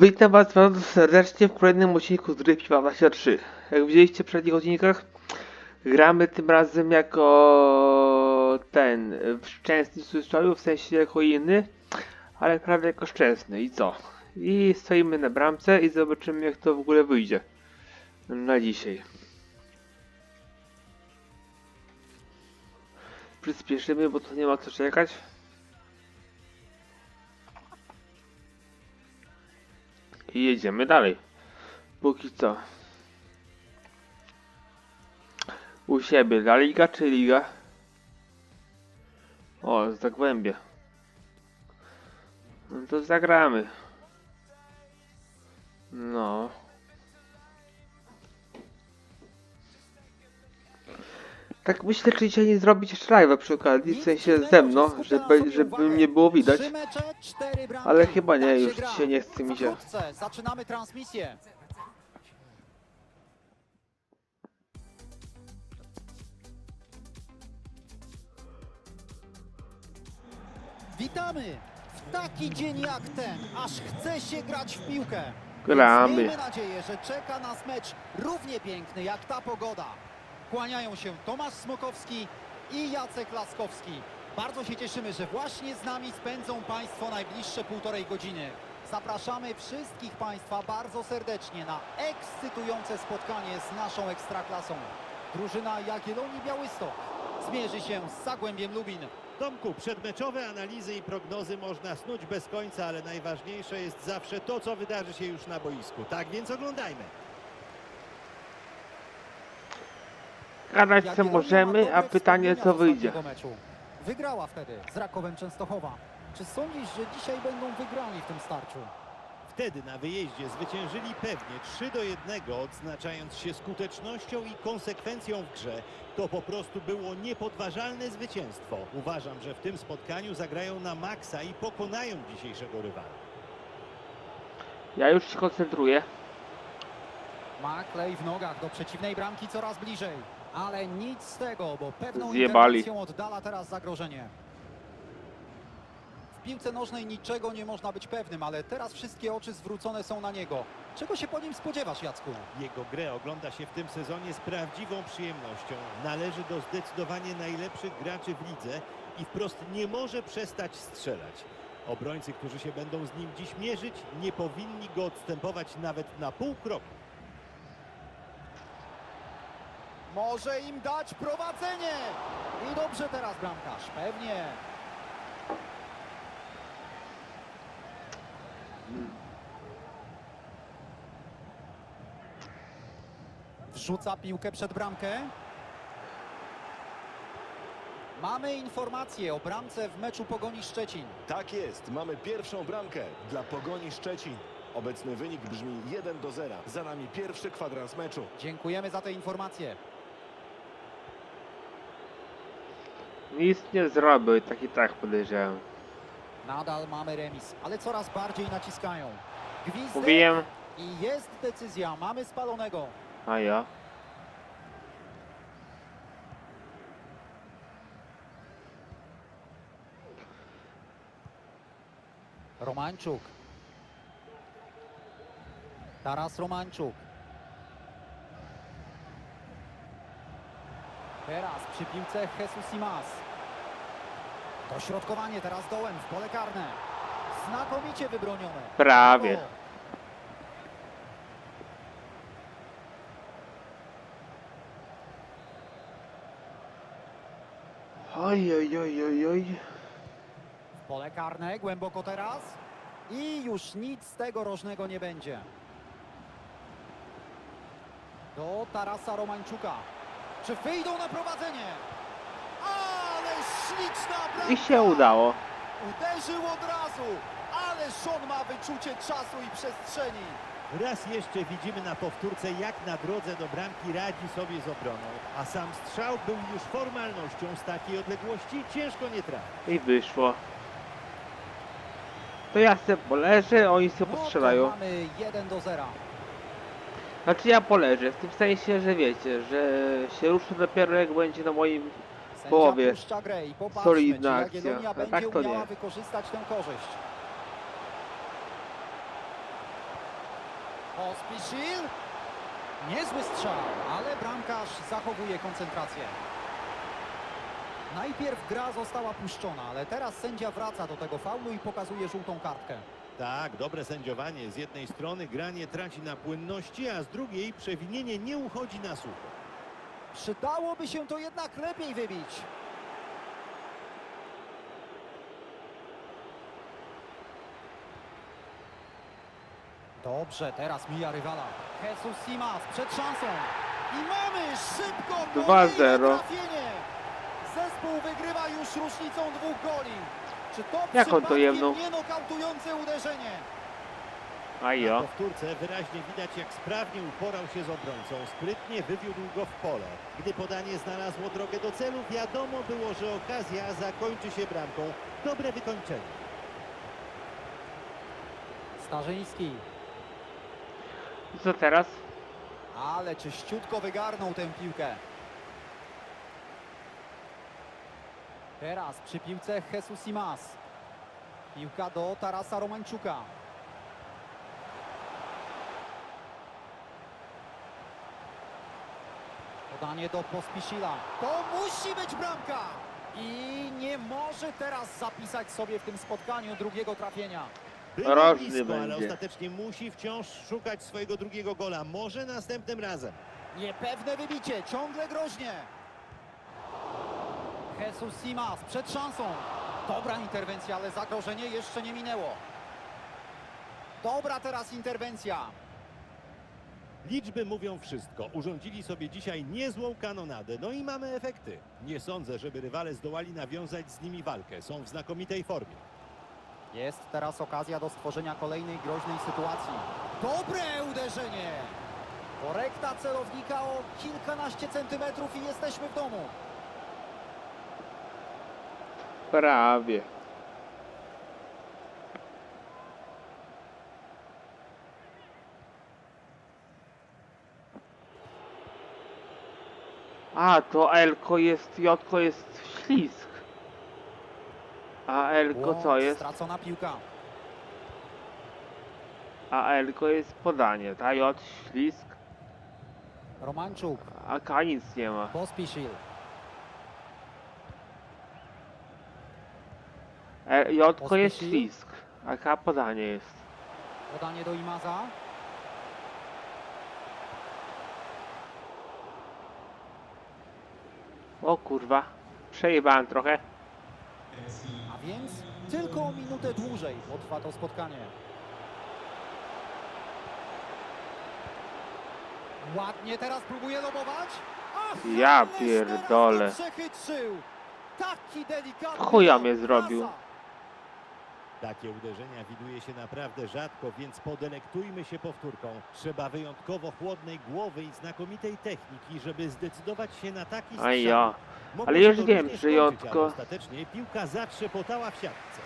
Witam Was bardzo serdecznie w kolejnym odcinku z gry FIFA 23. Jak widzieliście w poprzednich odcinkach, gramy tym razem jako ten szczęsny cudzysłowie, w sensie jako inny, ale prawie jako szczęsny. I co? I stoimy na bramce i zobaczymy jak to w ogóle wyjdzie na dzisiaj. Przyspieszymy, bo tu nie ma co czekać. I jedziemy dalej. Póki co. U siebie. La Liga czy Liga? O, Zagłębie. No to zagramy. No. Tak myślę, czy dzisiaj nie zrobić jeszcze live'a przy okazji, w sensie ze mną, żeby, żeby mnie było widać. Ale chyba nie, Tak już dzisiaj nie chce mi się. Zaczynamy transmisję. Witamy w taki dzień jak ten, aż chce się grać w piłkę. Gramy. Miejmy nadzieję, że czeka nas mecz równie piękny jak ta pogoda. Kłaniają się Tomasz Smokowski i Jacek Laskowski. Bardzo się cieszymy, że właśnie z nami spędzą Państwo najbliższe półtorej godziny. Zapraszamy wszystkich Państwa bardzo serdecznie na ekscytujące spotkanie z naszą Ekstraklasą. Drużyna Jagiellonii Białystok zmierzy się z Zagłębiem Lubin. Tomku, przedmeczowe analizy i prognozy można snuć bez końca, ale najważniejsze jest zawsze to, co wydarzy się już na boisku. Tak więc oglądajmy. Gadać co ma możemy, a pytanie co wyjdzie. Wygrała wtedy z Rakowem Częstochowa. Czy sądzisz, że dzisiaj będą wygrani w tym starciu? Wtedy na wyjeździe zwyciężyli pewnie 3 do 1, odznaczając się skutecznością i konsekwencją w grze. To po prostu było niepodważalne zwycięstwo. Uważam, że w tym spotkaniu zagrają na maksa i pokonają dzisiejszego rywala. Ja już się koncentruję. Maklej w nogach do przeciwnej bramki coraz bliżej. Ale nic z tego, bo pewną Zjebali. interwencją oddala teraz zagrożenie. W piłce nożnej niczego nie można być pewnym, ale teraz wszystkie oczy zwrócone są na niego. Czego się po nim spodziewasz, Jacku? Jego grę ogląda się w tym sezonie z prawdziwą przyjemnością. Należy do zdecydowanie najlepszych graczy w lidze i wprost nie może przestać strzelać. Obrońcy, którzy się będą z nim dziś mierzyć, nie powinni go odstępować nawet na pół kroku. Może im dać prowadzenie! I dobrze teraz bramkarz, pewnie. Wrzuca piłkę przed bramkę. Mamy informację o bramce w meczu Pogoni Szczecin. Tak jest, mamy pierwszą bramkę dla Pogoni Szczecin. Obecny wynik brzmi 1 do 0. Za nami pierwszy kwadrans meczu. Dziękujemy za tę informację. Nic nie zrobił, tak i tak podejrzewam. Nadal mamy remis, ale coraz bardziej naciskają. Gwizdek Mówiłem, i jest decyzja. Mamy spalonego. a ja. Romańczuk. Taras Romańczuk. Teraz przy piłce Jesus Simas. Dośrodkowanie teraz dołem w pole karne. Znakomicie wybronione. Prawie. Oj, oj, oj, oj, oj. W pole karne, głęboko teraz. I już nic z tego rożnego nie będzie. Do Tarasa Romańczuka. Czy wyjdą na prowadzenie? Śliczna! I się udało. Uderzył od razu, ale Sean ma wyczucie czasu i przestrzeni. Raz jeszcze widzimy na powtórce, jak na drodze do bramki radzi sobie z obroną, a sam strzał był już formalnością z takiej odległości, ciężko nie trafić. I wyszło. To ja se poleżę, oni se postrzelają. mamy 1 do 0. Znaczy ja poleżę, w tym sensie, że wiecie, że się ruszę dopiero jak będzie na moim... Połowie. puszcza grę i popatrzmy, Solidna czy akcja. A tak to umiała nie. wykorzystać tę korzyść. Pospisil. Niezły strzał, ale bramkarz zachowuje koncentrację. Najpierw gra została puszczona, ale teraz sędzia wraca do tego faulu i pokazuje żółtą kartkę. Tak, dobre sędziowanie. Z jednej strony granie traci na płynności, a z drugiej przewinienie nie uchodzi na sucho. Przydałoby się to jednak lepiej wybić. Dobrze, teraz mija rywala. Jesus Simas przed szansą. I mamy szybko 2-0. kolejne trafienie. Zespół wygrywa już różnicą dwóch goli. Czy to Jak on to jebnął? nie nokautujące uderzenie? A Na jo. powtórce wyraźnie widać, jak sprawnie uporał się z obrońcą. Sprytnie wywiódł go w pole. Gdy podanie znalazło drogę do celu, wiadomo było, że okazja zakończy się bramką. Dobre wykończenie. Starzyński. Co teraz? Ale czyściutko wygarnął tę piłkę. Teraz przy piłce Jesus Simas. Piłka do Tarasa Romańczuka. Podanie do Pospisil'a. To musi być bramka! I nie może teraz zapisać sobie w tym spotkaniu drugiego trafienia. Było Rożny blisko, ale będzie. ostatecznie musi wciąż szukać swojego drugiego gola. Może następnym razem. Niepewne wybicie, ciągle groźnie. Jesus Simas przed szansą. Dobra interwencja, ale zagrożenie jeszcze nie minęło. Dobra teraz interwencja. Liczby mówią wszystko. Urządzili sobie dzisiaj niezłą kanonadę. No i mamy efekty. Nie sądzę, żeby rywale zdołali nawiązać z nimi walkę. Są w znakomitej formie. Jest teraz okazja do stworzenia kolejnej groźnej sytuacji. Dobre uderzenie. Korekta celownika o kilkanaście centymetrów i jesteśmy w domu. Prawie. A, to Elko jest, Jotko jest ślisk. A Elko co O, jest? Stracona piłka. A Elko jest podanie, ta J ślisk, Romanczuk. a K nic nie ma. Pospisil. E, Jotko jest Pospisil? ślisk, a K podanie jest. Podanie do Imaza. O kurwa, przejebałem trochę. A więc tylko o minutę dłużej potrwa to spotkanie. Ładnie teraz próbuje lobować. Ja pierdolę. Taki delikatny. Chuja mnie zrobił. Takie uderzenia widuje się naprawdę rzadko, więc podelektujmy się powtórką. Trzeba wyjątkowo chłodnej głowy i znakomitej techniki, żeby zdecydować się na taki strzał. A ja. Ale już wiem, że Jotko- Ostatecznie piłka zatrzepotała w siatce.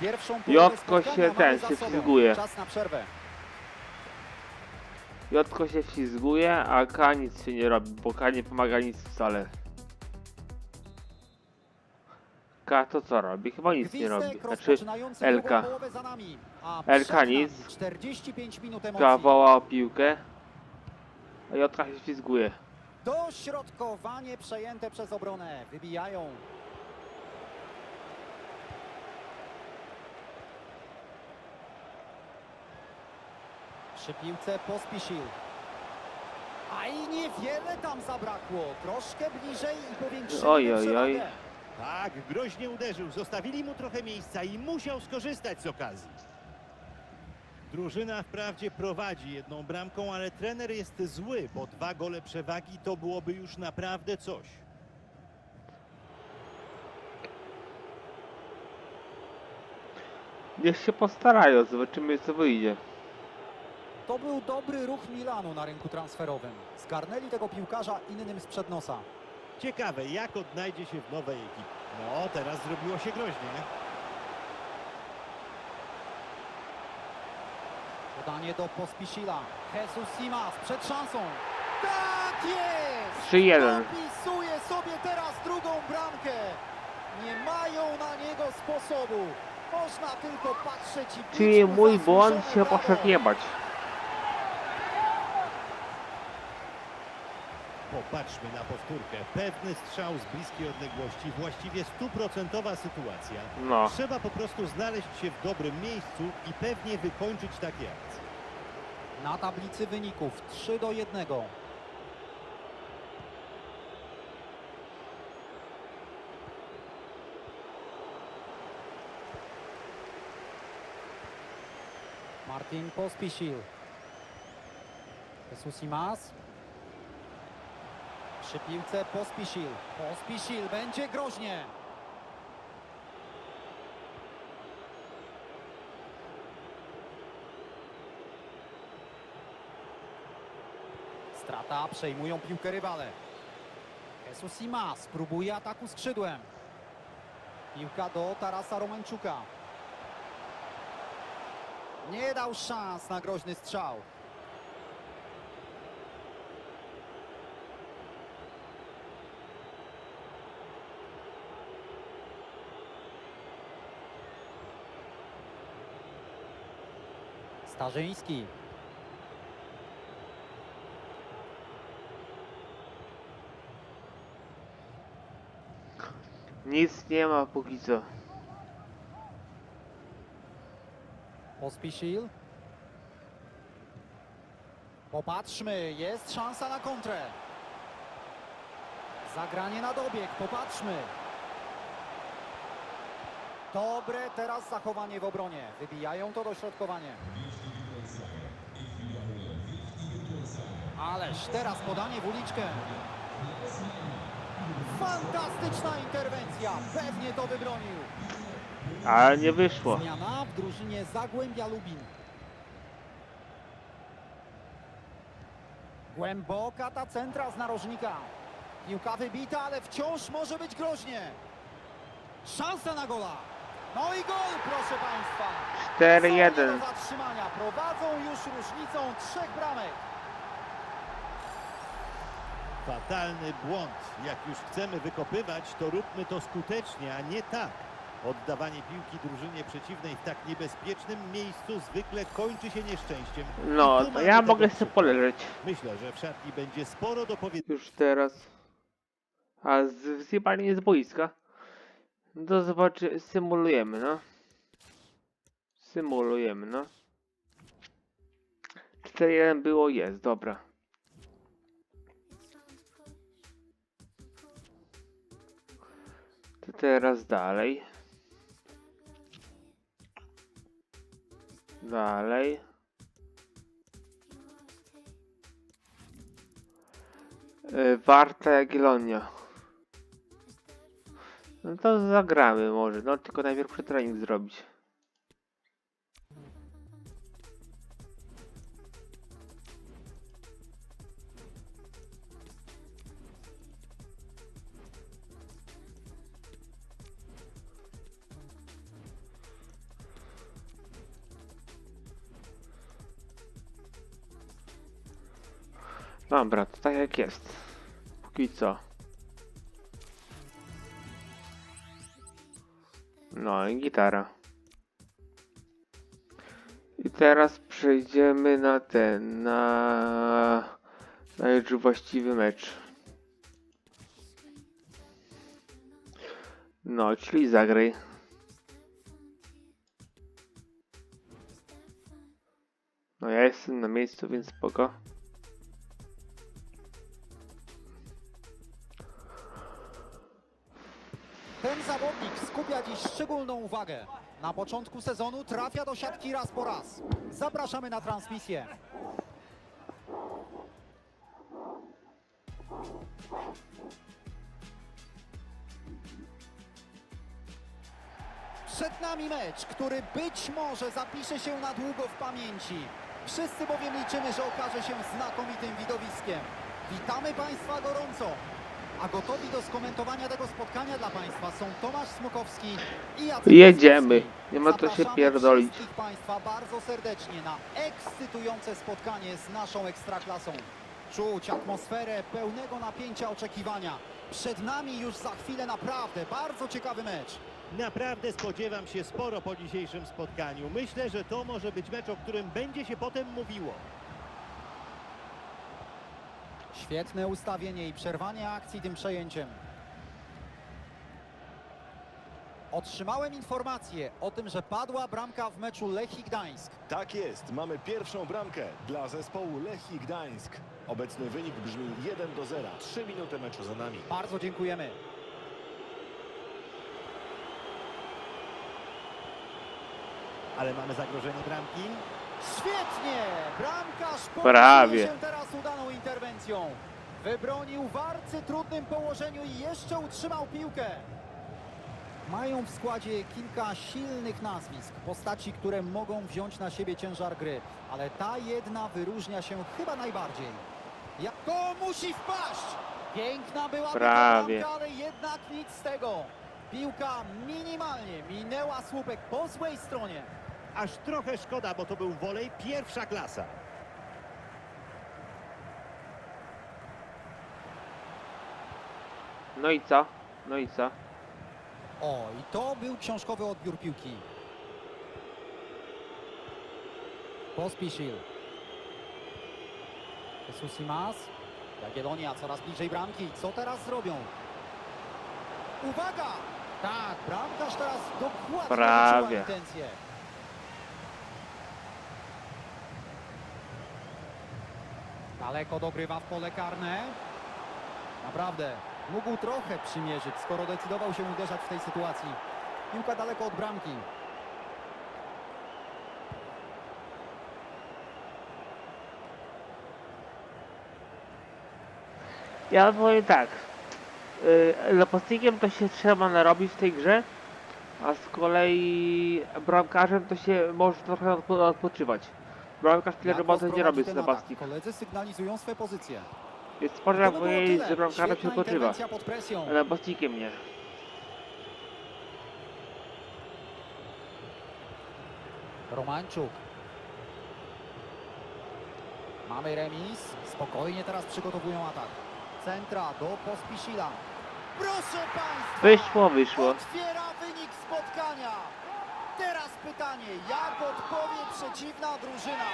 Pierwszą Jotko się ten, się sobą. wzguje. Czas na przerwę. Jotko się ślizguje, a K nic się nie robi, bo K nie pomaga nic wcale. K to co robi? Chyba nic nie robi. Znaczy, przed nami nic. 45 minut K woła o piłkę, a Jotka się ślizguje. Dośrodkowanie przejęte przez obronę. Wybijają. Przy piłce Pospisil. A i niewiele tam zabrakło. Troszkę bliżej i powiększyli Oj, oj, oj. Tak, groźnie uderzył. Zostawili mu trochę miejsca i musiał skorzystać z okazji. Drużyna wprawdzie prowadzi jedną bramką, ale trener jest zły, bo dwa gole przewagi to byłoby już naprawdę coś. Niech się postarają, zobaczymy co wyjdzie. To był dobry ruch Milanu na rynku transferowym. Zgarnęli tego piłkarza innym sprzed nosa. Ciekawe, jak odnajdzie się w nowej ekipie. No, teraz zrobiło się groźnie. Podanie do Pospisila. Jesus Simas przed szansą. Tak jest! 3-1. Dopisuje sobie teraz drugą bramkę. Nie mają na niego sposobu. Można tylko patrzeć i Czyli mój błąd się poszedł jebać. Popatrzmy na powtórkę. Pewny strzał z bliskiej odległości, właściwie stuprocentowa sytuacja. No. Trzeba po prostu znaleźć się w dobrym miejscu i pewnie wykończyć takie akcje. Na tablicy wyników 3 do 1. Martin Pospisil. Jesus Simas. Przy piłce Pospisil. Pospisil będzie groźnie. Strata, przejmują piłkę rywale. Jesus Simas próbuje ataku skrzydłem. Piłka do Tarasa Romańczuka. Nie dał szans na groźny strzał. Starzyński. Nic nie ma póki co. Pospisil. Popatrzmy, jest szansa na kontrę. Zagranie na dobieg, popatrzmy. Dobre teraz zachowanie w obronie. Wybijają to dośrodkowanie. Ależ teraz podanie w uliczkę. Fantastyczna interwencja. Pewnie to wybronił. Ale nie wyszło. Zmiana w drużynie Zagłębia Lubin. Głęboka ta centra z narożnika. Piłka wybita, ale wciąż może być groźnie. Szansa na gola. No i gol, proszę Państwa. 4-1. Są nie do zatrzymania. Prowadzą już różnicą trzech bramek. Fatalny błąd. Jak już chcemy wykopywać, to róbmy to skutecznie, a nie tak. Oddawanie piłki drużynie przeciwnej w tak niebezpiecznym miejscu zwykle kończy się nieszczęściem. No, to ja mogę sobie poleżeć. Myślę, że w szatni będzie sporo do powiedzenia. Już teraz. A z zjebanie z boiska. No to zobaczy, symulujemy, no. Symulujemy, no. 4-1 było, jest, dobra. Teraz dalej. Dalej. Y, Warta Jagiellonia. No to zagramy może, no tylko najpierw muszę trening zrobić. Dobra, to tak jak jest. Póki co. No i gitara. I teraz przejdziemy na ten, na, na już właściwy mecz. No, czyli zagraj. No ja jestem na miejscu, więc spoko. Szczególną uwagę. Na początku sezonu trafia do siatki raz po raz. Zapraszamy na transmisję. Przed nami mecz, który być może zapisze się na długo w pamięci. Wszyscy bowiem liczymy, że okaże się znakomitym widowiskiem. Witamy Państwa gorąco. A gotowi do skomentowania tego spotkania dla Państwa są Tomasz Smukowski i Jacek Jedziemy. Nie ma co się Zapraszamy pierdolić. wszystkich Państwa bardzo serdecznie na ekscytujące spotkanie z naszą Ekstraklasą. Czuć atmosferę pełnego napięcia oczekiwania. Przed nami już za chwilę naprawdę bardzo ciekawy mecz. Naprawdę spodziewam się sporo po dzisiejszym spotkaniu. Myślę, że to może być mecz, o którym będzie się potem mówiło. Świetne ustawienie i przerwanie akcji tym przejęciem. Otrzymałem informację o tym, że padła bramka w meczu Lechii Gdańsk. Tak jest, mamy pierwszą bramkę dla zespołu Lechii Gdańsk. Obecny wynik brzmi 1 do 0. 3 minuty meczu za nami. Bardzo dziękujemy. Ale mamy zagrożenie bramki. Świetnie! Bramkarz Prawie. się teraz interwencją. Wybronił w arcy trudnym położeniu i jeszcze utrzymał piłkę. Mają w składzie kilka silnych nazwisk, postaci, które mogą wziąć na siebie ciężar gry, ale ta jedna wyróżnia się chyba najbardziej. Jak to musi wpaść! Piękna była Prawie. bramka, ale jednak nic z tego. Piłka minimalnie minęła słupek po złej stronie. Aż trochę szkoda, bo to był wolej pierwsza klasa. No i co? No i co? O, i to był książkowy odbiór piłki. Pospisil. Jesus Simas. Jagiellonia coraz bliżej bramki. Co teraz zrobią? Uwaga! Tak, bramkarz teraz dokładnie Prawie. wyczuła intencje. Daleko dogrywa w pole karne. Naprawdę, mógł trochę przymierzyć, skoro decydował się uderzać w tej sytuacji. Piłka daleko od bramki. Ja powiem tak. Napastnikiem to się trzeba narobić w tej grze, a z kolei bramkarzem to się może trochę odpo odpoczywać. Bramkarz tyle roboty nie robi z napastnik. Koledzy sygnalizują swe pozycje. Więc To można by było powiedzieć, tyle. że bramkarzem się Świetna odpoczywa. interwencja pod presją. A napastnikiem nie. Romańczuk. Mamy remis. Spokojnie teraz przygotowują atak. Centra do Pospisila. Proszę Państwa! Wyszło, wyszło. Otwiera wynik spotkania. Teraz pytanie, jak odpowie przeciwna drużyna?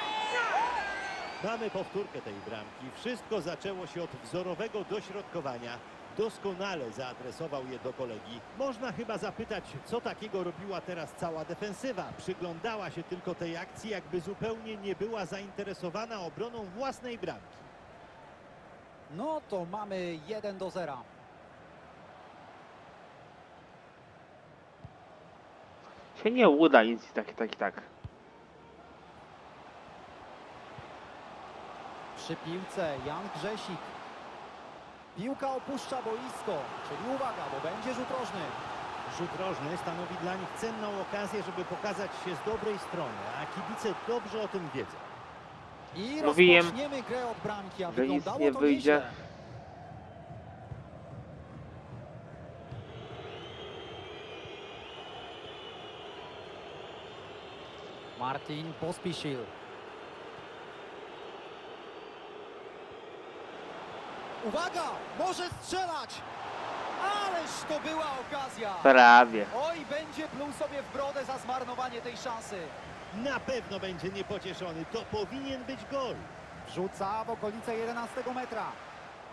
Mamy powtórkę tej bramki. Wszystko zaczęło się od wzorowego dośrodkowania. Doskonale zaadresował je do kolegi. Można chyba zapytać, co takiego robiła teraz cała defensywa. Przyglądała się tylko tej akcji, jakby zupełnie nie była zainteresowana obroną własnej bramki. No to mamy 1 do 0. Się nie uda nic i tak, i tak, i tak. Przy piłce Jan Grzesik. Piłka opuszcza boisko, czyli uwaga, bo będzie rzut rożny. Rzut rożny stanowi dla nich cenną okazję, żeby pokazać się z dobrej strony, a kibice dobrze o tym wiedzą. I Mówiłem, rozpoczniemy grę od bramki, a że nic wyglądało nie to wyjdzie. nieźle. Martin Pospisil. Uwaga! Może strzelać! Ależ to była okazja! Prawie. Oj, będzie pluł sobie w brodę za zmarnowanie tej szansy. Na pewno będzie niepocieszony. To powinien być gol. Wrzuca w okolice 11 metra.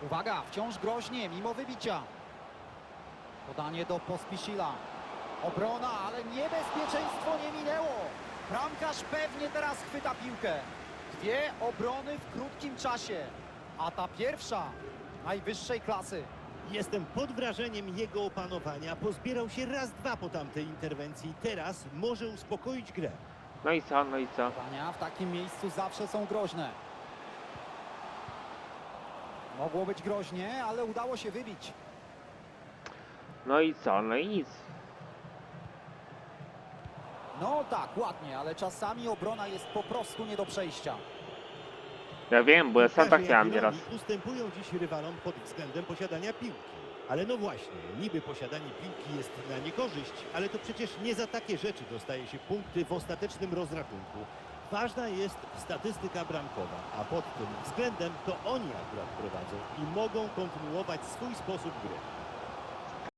Uwaga, wciąż groźnie, mimo wybicia. Podanie do Pospisila. Obrona, ale niebezpieczeństwo nie minęło. Bramkarz pewnie teraz chwyta piłkę. Dwie obrony w krótkim czasie. A ta pierwsza najwyższej klasy. Jestem pod wrażeniem jego opanowania. Pozbierał się raz, dwa po tamtej interwencji. Teraz może uspokoić grę. No i co, no i co? Podania w takim miejscu zawsze są groźne. Mogło być groźnie, ale udało się wybić. No i co, no i nic. No tak, ładnie, ale czasami obrona jest po prostu nie do przejścia. Ja wiem, bo ja sam tak miałem nieraz. Ustępują dziś rywalom pod względem posiadania piłki. Ale no właśnie, niby posiadanie piłki jest na niekorzyść, ale to przecież nie za takie rzeczy dostaje się punkty w ostatecznym rozrachunku. Ważna jest statystyka bramkowa, a pod tym względem to oni akurat prowadzą i mogą kontynuować swój sposób gry.